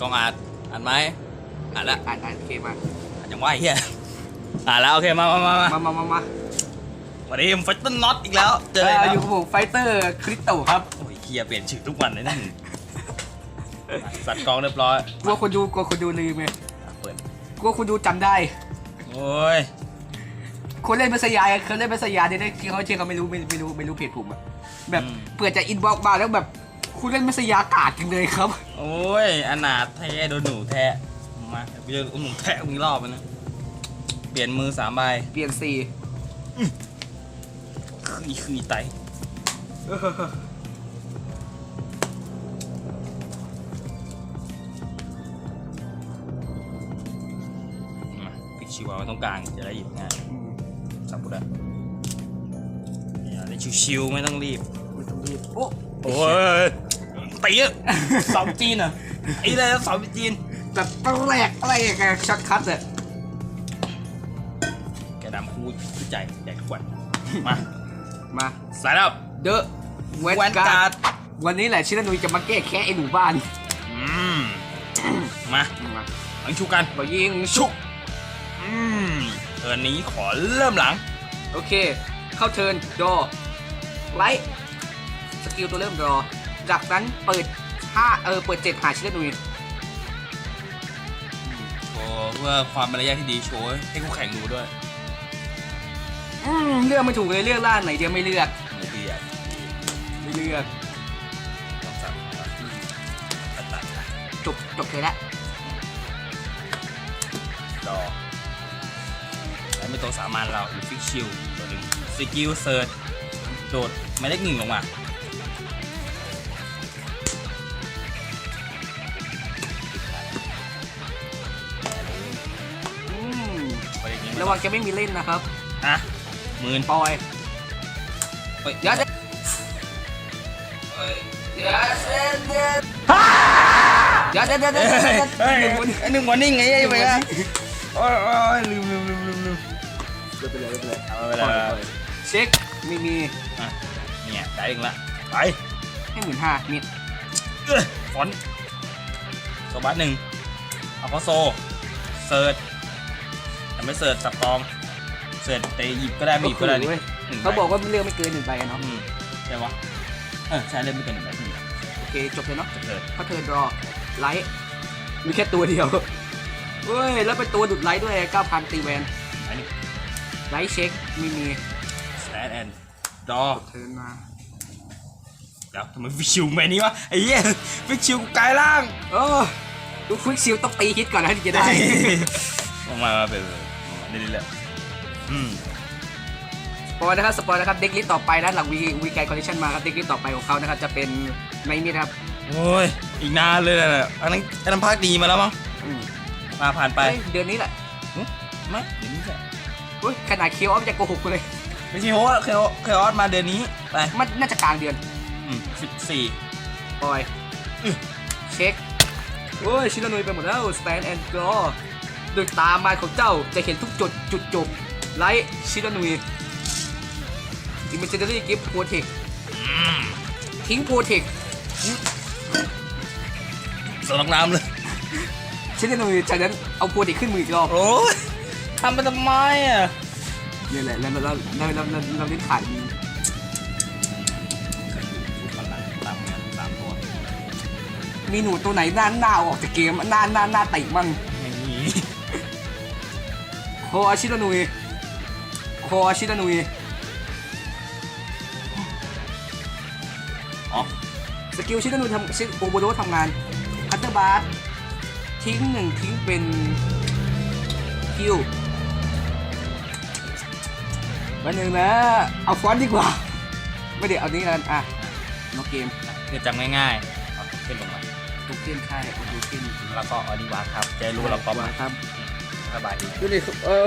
กองอาดอ่านไหมอ่านละอ่านอ่านโอเคมาอ่านยังว่าไอ้เฮียอ่านแล้วโอเคมามามามามามามามาวันนี้ผมฟัตเตอร์น็อตอีกแล้วเจเออออะไรอยู่นะกับผมไฟเตอร์คริสโตครับโอ้ยเฮียเปลี่ยนชื่อทุกวันเลยนั่นสัตว์กองเรียบร้อยกลัวคนดูกลัวคนดูลืมไงอะเปิดกลัวคนดูจำได้ โอ้ยคนเล่นมัสยาคนเล่นมัสยาเนี่ยที่เขาเชื่อเขาไม่รู้ไม่ไม่รู้ไม่รู้เพจผมอะแบบเปิดจากอินบ็อกซ์มาแล้วแบบ คุณเล่นมัสยากาดกันเลยครับ โอ้ยอนาถแท้โดนหนูแท้มาเดี๋ยวกูจะเอาหนูแท้มึงรอบมันนะ เปลี่ยนมือสามใบเปลี่ยนสีคือคือไตมาปิดชิวเอาไว้ตรงกลางจะได้หยิบง่ายอืมสับกูได้อย่าได้ชิวๆไม่ต้องรีบ ไม่ต้องรีบโอ้ โอ้ย ตีอะเสาจีนเหรอะไอ้เลยเสาจีนแบบแปลกแปลกไงช็อตคัทอะแกดำคูดใจใหญ่ทุกวันมามาสายลับเดอะเวแวนนกาการ์ร์ดดวันนี้แหละชิลานุยจะมาแก้แค้นไอ้หนูบ้านอืมมามาหลังชูกันบอยิงชุกอืมเทิร์นนี้ขอเริ่มหลัง โอเค เข้าเทิร์นดอไลท์สกิลตัวเริ่มรอ จากนั้นเปิดห้าเออเปิดเจ็ดหาชิลานุยโชว์เพื่อความมารยาทที่ดีโชว์ให้คู่แข่งดูด้วยอืมเลือกไม่ถูกเลยเลือกล่านไหนเดียวไม่เลือกหมูเบียร์ไม่เลือกต้องสั่งมาตัดตัดตัดจบจบเลยละดอแล้วเป็นตัวสามัญเราอยู่ฟิกชิลตัวหนึ่งสกิลเซิร์ชโดดไม่ได้หนึ่งลงมา ระวังจะไม่มีเล่นนะครับอะหมื่นปล่อยเฮ้ยเดี๋ยวเดี๋ยวเดี๋ยวเดี๋ยวเดี๋ยวเดี๋ยวเดี๋ยวเฮ้ยเดี๋ยวเฮ้ยเดี๋ยวไอ้หนึ่งวันนิ่งไงไอ้ไปอะโอ้ยโอ้ยลืมลืมลืมลืมลืมไม่เป็นไรไม่เป็นไรเอาไปเลยเช็คไม่มีอะเนี่ยได้เองละไปให้หมื่นห้ามิดเอ้ยฟอนต์โซบัสหนึ่งเอาเขาโซเซิร์ชแต่ ไม่เซิร์ชสับกองเซิร์ชแต่หยิบก็ได้ไม่หยิบก็ได้นี่เว้ยหนึ่งใบเขาบอกว่าเลือกไม่เกินหนึ่งใบอะเนาะอืมใช่ปะเออใช่เล่นไม่เกินหนึ่งใบที่โอเคจบเลยเนาะจะเกิดเขาเทิร์นรอไลท์มีแค่ตัวเดียวเฮ้ยแล้วเป็นตัวดุดไลท์ด้วย9,000ตีแวนอันนี้ไลท์เช็คไม่มีสแตนแอนดอเทิร์นมาเดี๋ยวทำไมฟิชชิวแม่นี้วะไอ้เหี้ยฟิชชิวกลายร่างโอ้ดูควิกซิลต้องตีฮิตก่อนนะถึงจะได้ ออกมาเป็น นี่นี่แหละอืมสปอยนะครับสปอยนะครับเด็กลิสต์ต่อไปนะหลังวีวีไกคอลเลคชันมาครับเด็กลิสต์ต่อไปของเขานะครับจะเป็นไนมิดครับโอ้ยอีกนานเลยแหละอันนั้นอันนั้นภาคดีมาแล้วมั้งอืมมาผ่านไปเฮ้ยเดือนนี้แหละหึไม่เดี๋ยวนี้แหละอุ้ยขนาดเคียวออฟจะโกหกกูเลยไม่ใช่โฮสเคอเคออสมาเดือนนี้ไปมันน่าจะกลางเดือนอืมสิบสี่ปอยอื้อเช็คโอ้ยชิลานุยไปหมดแล้ว stand and draw โด ยตามาของเจ้าจะเห็นทุกจุดจุดจบไลท์ชิลานุย imaginary gift protect ทิ้ง protect สลักน้ำเลยชิลานุยจากนั้นเอา protect ขึ้นมืออีกรอบโอ้ยทำไปทำไมอะนี่แหละแล้วเราเราเราเราเราเล่นขายดีมันหลังตามเงินตามตัวมีหนูตัวไหนหน้าหน้าออกจากเกมหน้าหน้าหน้าติมั่งไม่มี โคอาชิรานุยโคอาชิรานุยอ๋อสกิลชิรานุยทำชิโอโบโดทำงานคัตเตอร์บาร์ทิ้งหนึ่งทิ้งเป็นคิววันหนึ่งนะ เอาฟอนต์ดีกว่า ไม่เดี๋ยวเอานี้กันอะนกเกมคือจำง่ายๆเอาขึ้นลงมาทุกเกมค่ายเอาทุกเกมแล้วก็ออดิวาครับจะรู้เราก็มาครับ สบายดียูนิตเอ่อ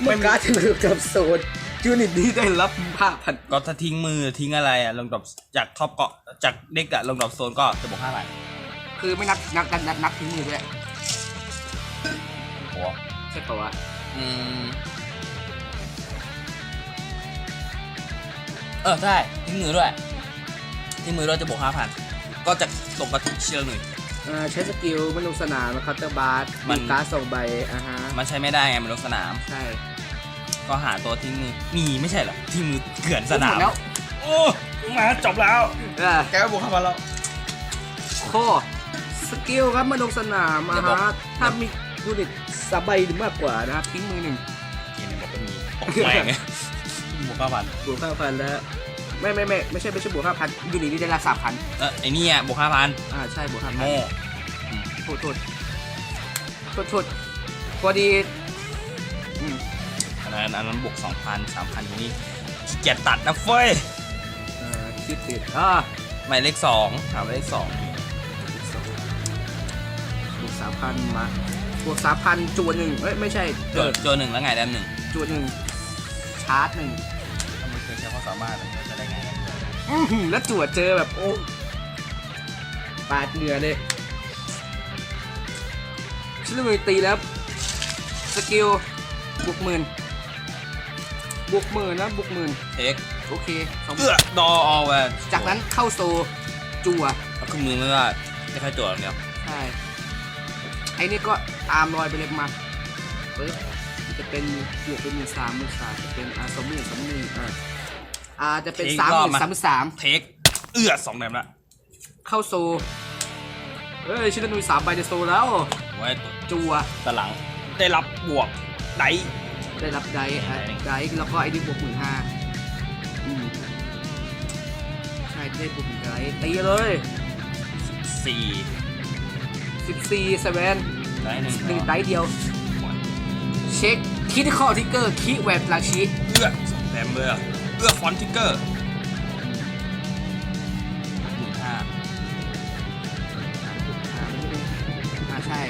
เมื่อการถึงกับโซนยูนิตนี้ได้รับผ้าพันก็ถ้าทิ้งมือทิ้งอะไรอะลงดรอปจากท็อปเกาะจากเด็กอะลงดรอปโซนก็จะบวกห้าพันคือไม่นับนับนับนับนับทิ้งมือด้วยโอ้ใช่ปะวะอืมเออใช่ทิ้งมือด้วยทิ้งมือด้วยจะบวกห้าพันก็จะตกกระถิ่นเชื่อหนึ่งอ่า ใช้สกิลมันลงสนามมาคัตเตอร์บาร์มัมีนการ์ดสองใบอ่าฮะมันใช้ไม่ได้ไงมันลงสนาม ใช่ ก็หาตัวที่มือ มีไม่ใช่เหรอที่มือเกลื่อนสนามหดแล้วโอ้มาจบแล้วเออแกก็บวกเข้ามาแล้วโคสกิลครับมาลงสนามเดี๋อ่ายวบอกฮะถ้ามียูนิตสามใบหรือมากกว่านะครับทิ้งมือหนึ่งเกมบอกก็มีตกแรงไงบวกเก้าพันบวกห้าพันแล้ว ไม่ไม่ไม่ไม่ใช่ไม่ใช่บวกห้าพันยูนิตนี่ได้ละสามพันเออไอ้เนี่ยบวกห้าพันอ่าใช่บวกห้าพันโง่โทษโทษโทษโทษพอดีอืมอันนั้นอันนั้นบวกสองพันสามพันอยู่นี่ขี้เกียจตัดนะเฟ้ยเอ่อคิดติดอ่าหมายเลขสองหาหมายเลขสองบวกสามพันมาบวกสามพันจวนหนึ่งเอ้ยไม่ใช่โจเออโจหนึ่งแล้วไงแดมหนึ่งจวนหนึ่งชาร์จหนึ่งถ้ามันเคยใช้ความสามารถมันจะได้ไงกัน อื้อหือแล้วจวดเจอแบบโอ้ปาดเหงื่อเลยชิลมือตีแล้ว สกิลบวกหมื่นบวกหมื่นนะบวกหมื่นเทคโอเคสองเอื้อดออแวนจากนั้นเข้าโซจัวเอาขึ้นมือไม่ว่าจะแค่จั่วอย่างเดียวใช่ไอ้นี่ก็อาร์มลอยไปเลยมาปึ๊บจะเป็นบวกเป็นหมื่นสามหมื่นสามจะเป็นอาสองหมื่นสองหมื่นอ่า อ่าจะเป็นสามหมื่นสามหมื่นสามเทคเอื้อสองแดมละเข้าโซเอ้ยชิลนุยสามใบในโซแล้วไว้ตัวจัวตะหลังได้รับบวกไดได้รับไดร์อะไดร์แล้วก็ไอ้นี่บวกหมื่นห้าอืมใช่ได้บวกหมื่นไดร์ตีเลยสี่สิบสี่เซเว่นได้หนึ่งหนึ่งไดร์เดียว เช็คคิดข้อทิกเกอร์คีแวนลาชีเอื้อสองแดมเลยอะ เอื้อฟอนติกเกอร์หมื่นห้าอ่าใช่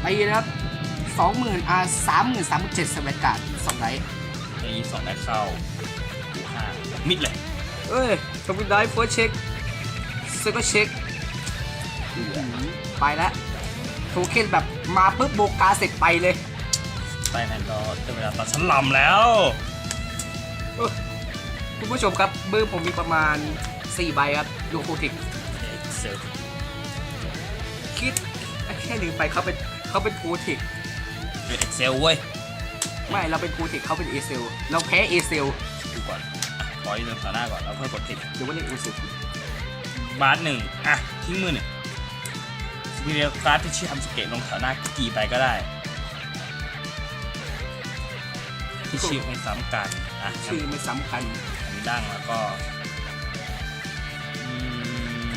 ไปนะครับสองหมื่นอ่าสามหมื่นสามหมื่นเจ็ดสเวตการ์ดสองไดร์ไอ้สองได้เข้าหมื่นห้ามิดเลยเอ้ยทำเป็นไดร์เฟิร์สเช็คเซคันเช็คไปแล้วโทเค็นแบบมาปุ๊บโบกาเสร็จไปเลย ไปนั่นก็จะเวลาตัดชั้นลำแล้วเออคุณผู้ชมครับเบอร์ผมมีประมาณ 4 ใบครับดูโคติกเอ็กเซลคิดแค่ลืมไปเขาเป็นเขาเป็นโคติกเป็นเอ็กเซลเว้ย ไม่เราเป็นโคติกเขาเป็นเอเซลเราแพ้เอเซลดูก่อนอะปล่อยเรื่องต่อหน้าก่อนแล้วค่อยกดติดหรือว่าเรียกเอเซลบาสหนึ่งอะทิ้งมือหนึ่งสปีเรียการ์ดที่ชื่อทำสเกตลงแถวหน้ากี่ใบก็ได้ ที่ชื่อไม่ซ้ำกันอะชื่อไม่สำคัญทำดั้งแล้วก็อืม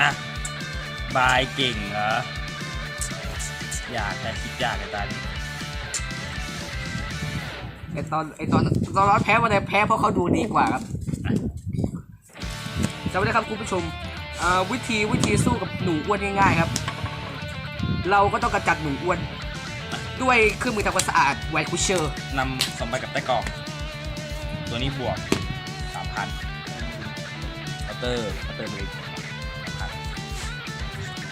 อะบายเก่งเหรออยากแต่คิดยากไอ้ตานี้ไอตอนไอตอนตอนเราแพ้วันไหนแพ้เพราะเขาดูดีกว่าครับจำไว้นะครับคุณผู้ชมอ่าวิธีวิธีสู้กับหนูอ้วนง่ายๆครับ เราก็ต้องกำจัดหนูอ้วน ด้วยเครื่องมือทำความสะอาดไวคูเชอร์นำสองใบกับใต้กรองตัวนี้บวกสามพันเคาน์เตอร์เคาน์เตอร์เบรกสามพัน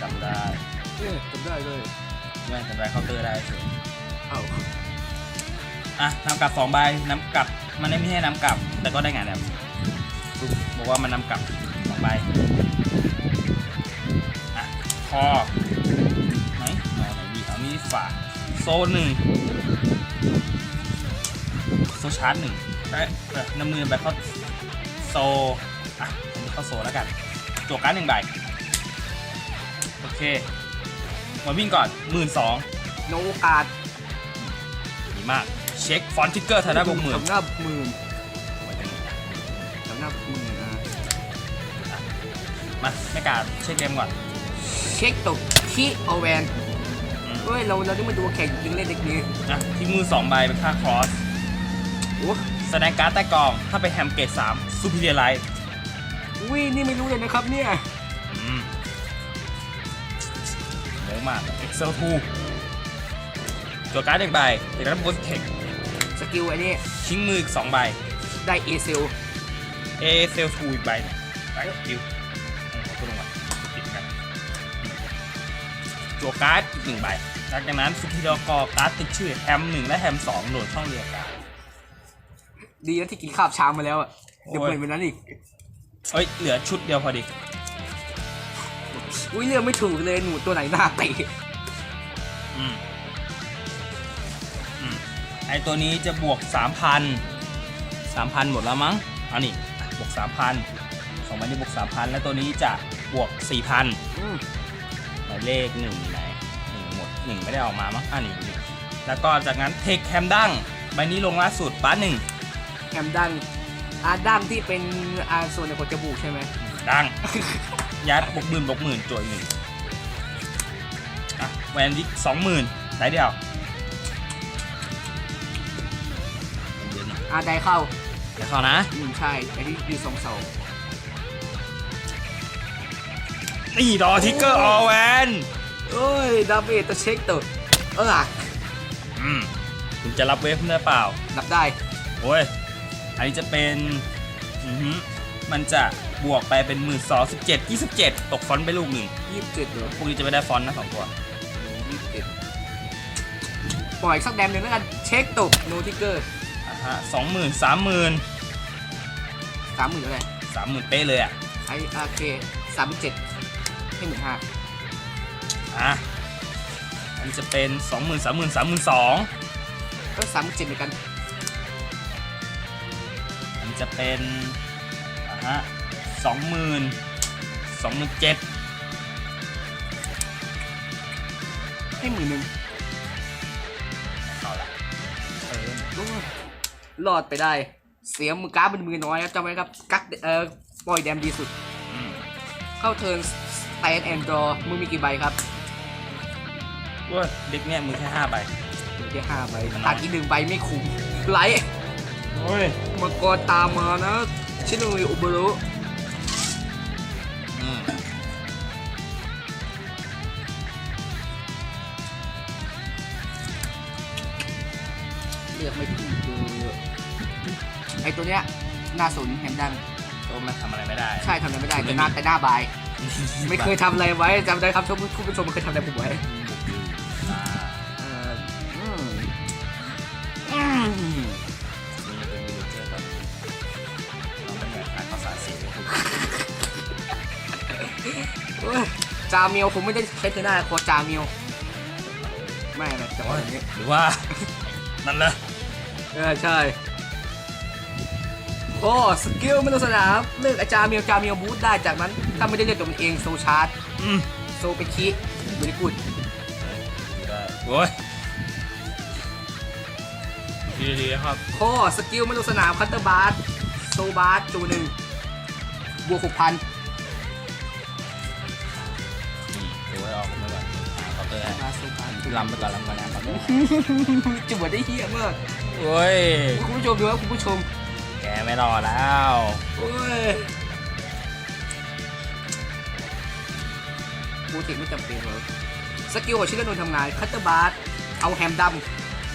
จำได้เออจำได้เลยเมื่อจำได้เคาน์เตอร์ได้เฉยเอ้าอะนำกลับสองใบนำกลับมันไม่ให้นำกลับ แต่ก็ได้งานแบบปุ๊บบอกว่ามันนำกลับสองใบอะคอไหนเอาไหนดีเอานี่ฝาก โซนหนึ่งโซชาร์จหนึ่งได้เออนำมือไปเข้าโซอะอันนี้เข้าโซแล้วกันจวกการ์ดหนึ่งใบโอเคมาวิ่งก่อนหมื่นสองโนโอกาสดีมาก เช็คฟอนต์ทิกเกอร์ทางด้านบวกหมื่นสำหรับหมื่นไว้ตรงนี้นะสำหรับหมื่นอะมาไม่กล้าเช็คเกมก่อน เช็คตกที่โอแวนอืม เฮ้ยเราเราต้องมาดูแข่งยิงเล่นเด็กนี้อะทิ้งมือสองใบเป็นค่าครอสโอ้แสดงการ์ดใต้กอง ถ้าไปแฮมเกตสามซูเปอร์เรียไลท์อุ้ยนี่ไม่รู้เลยนะครับเนี่ยอืมเยอะมาก Excel 2ตัวการ์ดหนึ่งใบจากนั้นโพสเทคสกิลไอ้นี่ทิ้งมืออีกสองใบ ได้เอเซลเอเซลทูอีกใบหนึ่งไปดิว ตัวการ์ดอีกหนึ่งใบจากนั้นสุพีเรียกอการ์ดติดชื่อแฮมหนึ่งและแฮมสองโหลดช่องเรียกการ์ด ดีนะที่กินข้าวเช้ามาแล้วอะ เดี๋ยวโอ้ย เปิดเป็นนั้นอีก เอ้ย เหลือชุดเดียวพอดี อุ้ยเลือกไม่ถูกเลยหนูตัวไหนหน้าเตะอืมอืมไอตัวนี้จะบวก 3,000 3,000 หมดแล้วมั้งเอานี่บวก 3,000สองใบนี้บวก 3,000 แล้วตัวนี้จะบวก 4,000 อืม หมายเลขหนึ่งไหนหนึ่งหมดหนึ่งไม่ได้ออกมามั้งอ่านี่นี่แล้วก็จากนั้นเทคแคมดังใบนี้ลงล่าสุดป้าหนึ่งแฮมดังอาดังที่เป็นอาส่วนในคนจมูกใช่ไหมดัง ยัดบวกหมื่นบวกหมื่นจวยหนึ่งอะแวนดิกสองหมื่นได้เดียวเดี๋ยวนะอาได้เข้าเดี๋ยวเข้านะหนึ่งใช่ไอ้ที่อยู่สองเสา นี่ดอทิกเกอร์ออแวนเอ้ยดาเมจตัวเช็คตัวเอออืมคุณจะรับเวฟได้เปล่า นับได้ โอ้ย อันนี้จะเป็น อือหือมันจะบวกไปเป็นหมื่นสองสิบเจ็ดยี่สิบเจ็ดตกฟอนต์ไปลูกหนึ่งยี่สิบเจ็ดเหรอพวกนี้จะไม่ได้ฟอนต์นะสองตัวยี่สิบเจ็ดปล่อยสักแดมหนึ่งแล้วกัน เช็คตกโนทิกเกอร์อะฮะสองหมื่นสามหมื่นสามหมื่นอะไรสามหมื่นเป๊ะเลยอะ ไอโอเคสามหมื่นเจ็ด ให้หมื่นห้าอะอันนี้จะเป็นสองหมื่นสามหมื่นสามหมื่นสองก็สามหมื่นเจ็ดเหมือนกันอันนี้จะเป็นอะฮะสองหมื่นสองหมื่นเจ็ดให้หมื่นหนึ่งเอาละเออโอ้ยรอดไปได้ เสียมือการ์ดเป็นมือน้อยครับจำไว้ครับกักเอ่อปล่อยแดมดีสุด อืมเข้าเทิร์น สแตนแอนด์ดรอมือมีกี่ใบครับเว้ยเด็กเนี่ยมือแค่ห้าใบมีแค่ห้าใบขาดอีกหนึ่งใบไม่คุ้มไลท์โอ้ยมังกรตามมานะ ชิโนริอุบรุอืมเลือกไม่ถูกคือไอตัวเนี้ยหน้าสนแฮมดัง ตัวมันทำอะไรไม่ได้ ใช่ทำอะไรไม่ได้แต่หน้าแต่หน้าบาย ไม่เคยทำอะไรไว้จำได้ครับท่านผู้ชมไมันเคยทำอะไรผมไว้อ่าเอ่ออืมอืมนี่จะเป็นวิลเจ้าเป็นแบบนักภาษาสีเลยคุณเอ้ยจาเมียวผมไม่ได้ใช้เทน่าโคจาเมียวไม่นะแต่ว่าอย่างนี้หรือว่า นั่นเลยเออใช่ โอ้สกิลไม่ต้องสนามเลือกอาจารย์เมียวจาเมียวบูทได้จากนั้นถ้าไม่ได้เลือกตัวมันเองโซชาร์จอืมโซไปคิบริกุดได้โอ้ยดีดีๆครับโอ้สกิลไม่ลงสนามคัตเตอร์บาร์โซบาร์จูหนึ่งบวกหกพันนี่ดูให้ออกมาก่อนอ่าเคาน์เตอร์ให้บาร์โซบาร์ลำไปก่อนลำก่อนนะเคาน์เตอร์ให้จุดได้เฮี้ยมากโอ้ยคุณผู้ชมดูครับคุณผู้ชม แกไม่รอแล้วโอ้ยโปรเทคไม่จำเป็นเลยสกิลของชิลนนท์ทำงานคัตเตอร์บาร์เอาแฮมดัม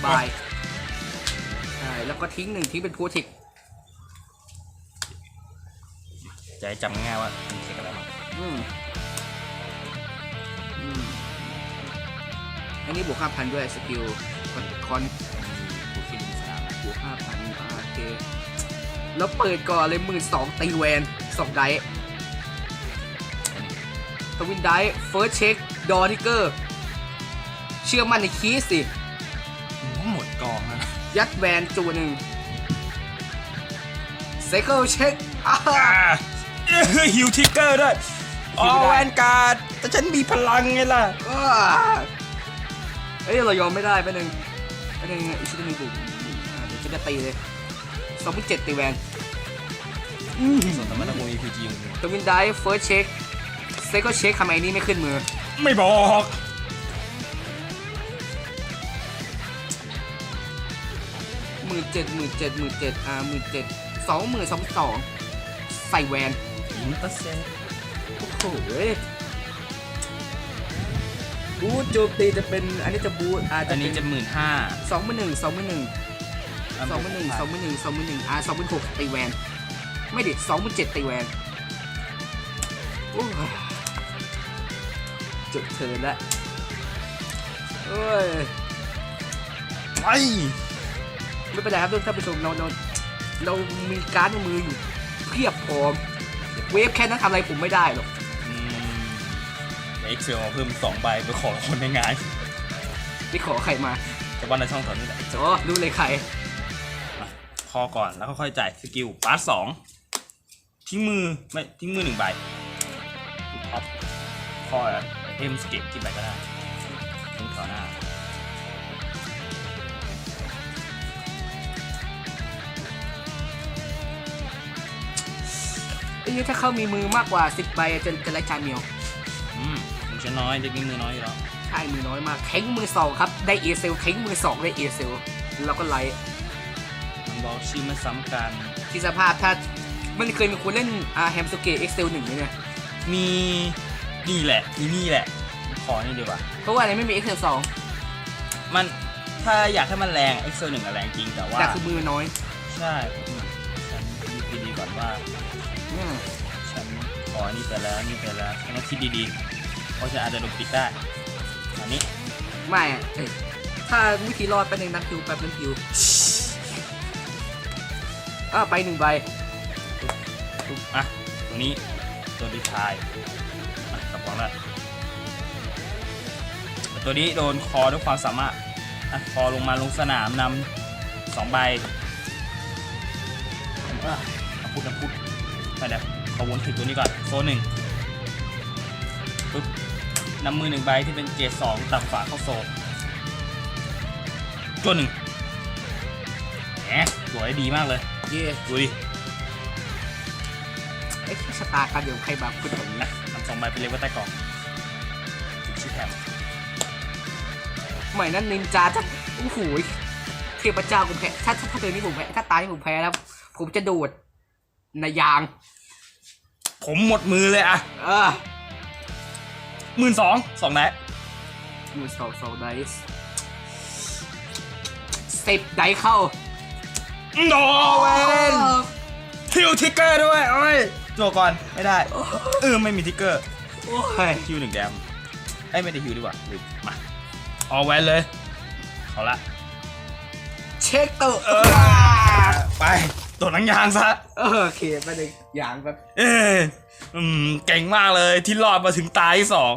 บายใช่แล้วก็ทิ้งหนึ่งทิ้งเป็นโปรเทคจะให้จำง่ายๆว่ามันเทคอะไรบ้างอืมอืมอันนี้บวกห้าพันด้วยสกิลคอนคอนผู้คิดสนามนะบวกห้าพันโอเค แล้วเปิดก่อนเลยหมื่นสองตีแวนสองไดส์ทวินไดส์เฟิร์สเช็คดอทิกเกอร์ เชื่อมั่นในคีสสิหมดกองแล้วนะยัดแวนจูหนึ่งเซเคิลเช็คอ้าฮิวทิกเกอร์ด้วยอ๋อแวนการ์ด แต่ฉันมีพลังไงล่ะอ้าเอ้ย เรายอมไม่ได้ไปหนึ่งไปหนึ่งอีกชิ้นหนึ่งบุกอ่าเดี๋ยวฉันจะตีเลยสองพันเจ็ดตีแวน ส่วนสมรรถภูมิ PG อยู่ทวินไดส์เฟิร์สเช็คเซเคิลเช็คทำไมนี่ไม่ขึ้นมือ ไม่บอกหมื่นเจ็ดหมื่นเจ็ดหมื่นเจ็ดอ่าหมื่นเจ็ดสองหมื่นสองสองใส่แวนอินเตอร์เซ็ตโอ้โหเว้ยบูทโจมตีจะเป็นอันนี้จะบูทอาจจะอันเป็นี้นจะหมื่นห้าสองหมื่นหนึ่งสองหมื่นหนึ่งสองหมื่นหนึ่งสองหมื่นหนึ่งสองหมื่นหนึ่งอ่าสองหมื่นหกตีแวน ไม่ดิสองหมื่นเจ็ดตีแวนโอ้ยจบเทิร์นละเอ้ยไอ้ไม่เป็นไรครับท่านผู้ชมเราเราเรามีการ์ดในมืออยู่เพียบพร้อม เวฟแค่นั้นทำอะไรผมไม่ได้หรอกอืมเดี๋ยว Excel มาเพิ่มสองใบไปขอคนในงานไม่ขอใครมาแต่ว่าในช่องต่อนี่แหละโอ้ดูเลยใครคอก่อนแล้วค่อยๆจ่ายสกิลปาร์ตสอง ทิ้งมือไม่ทิ้งมือหนึ่งใบท็อปคอเอ็มสเก็ตกี่ใบก็ได้ทิ้งแถวหน้าไอ้นี่ถ้าเขามีมือมากกว่า 10ใบจะจะไล่จานเมียวอืมมือฉันน้อยเด็กนี่มือน้อยอยู่แล้วใช่มือน้อยมากเท้งมือสองครับ ได้เอเซลเท้งมือสองได้เอเซลแล้วก็ไลท์มันบอกชื่อไม่ซ้ำกันที่สภาพถ้า มันเคยมีคนเล่นอาแฮมสเกตเอ็กเซลหนึ่งไหมเนี่ยมีนี่แหละมีนี่แหละ ขอนี่ดีกว่า เพราะว่าอะไรไม่มีเอ็กเซลสองมันถ้าอยากให้มันแรง Excel หนึ่งอะแรงจริงแต่ว่าแต่คือมือน้อย ใช่ฉันคิดดีๆก่อนว่าอืมฉันขอนี่ไปแล้วนี่ไปแล้วฉันต้องคิดดีๆเพราะฉันอาจจะโดนปิดได้อันนี้ไม่อะเอ้ยถ้าวิธีรอดไปหนึ่งนักคิวแป๊บนึงคิวอ่าไปหนึ่งใบ อะตัวนี้ตัวดีทายอะกระป๋องละตัวนี้โดนคอด้วยความสามารถอะคอลงมาลงสนามนำสองใบอะเอาพูดนะพูดไปเดี๋ยวขอวนถึงตัวนี้ก่อนโซนหนึ่งปึ๊บนำมือหนึ่งใบที่เป็นเกรดสองตับฝาเข้าโซนตัวหนึ่งแหมสวยดีมากเลย เย่ดูดิ ไอ้ชะตากรรมเดี๋ยวใครบาปขึ้นแบบนี้นะนำสองใบไปเล็กไว้ใต้กล่องชื่อแถมใหม่นั้นนินจาจะโอ้โหเทพเจ้าผมแพ้ถ้าถ้าถ้าเดือนนี้ผมแพ้ถ้าตายนี่ผมแพ้แล้ว ผมจะโดดในยาง ผมหมดมือเลยอะเออหมื่นสองสองแนมือสองสองไดส์สิบไดเข้าโนเวนฮิวทิกเกอร์ด้วยโอ้ย ตัวก่อนไม่ได้เออไม่มีทิกเกอร์โอ้ยฮิวหนึ่งแดมเอ้ยไม่ได้ฮิวดีกว่าลืมมาเอาแวนเลยเอาละเช็คตัวเออไปตัวหนังยางซะเออโอเคไปเลยยางแบบเอออืมเก่งมากเลยที่รอดมาถึงตายที่สอง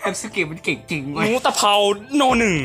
แฮมสเกตมันเก่งจริงหเว้ยนูตะเภาโนหนึ่ง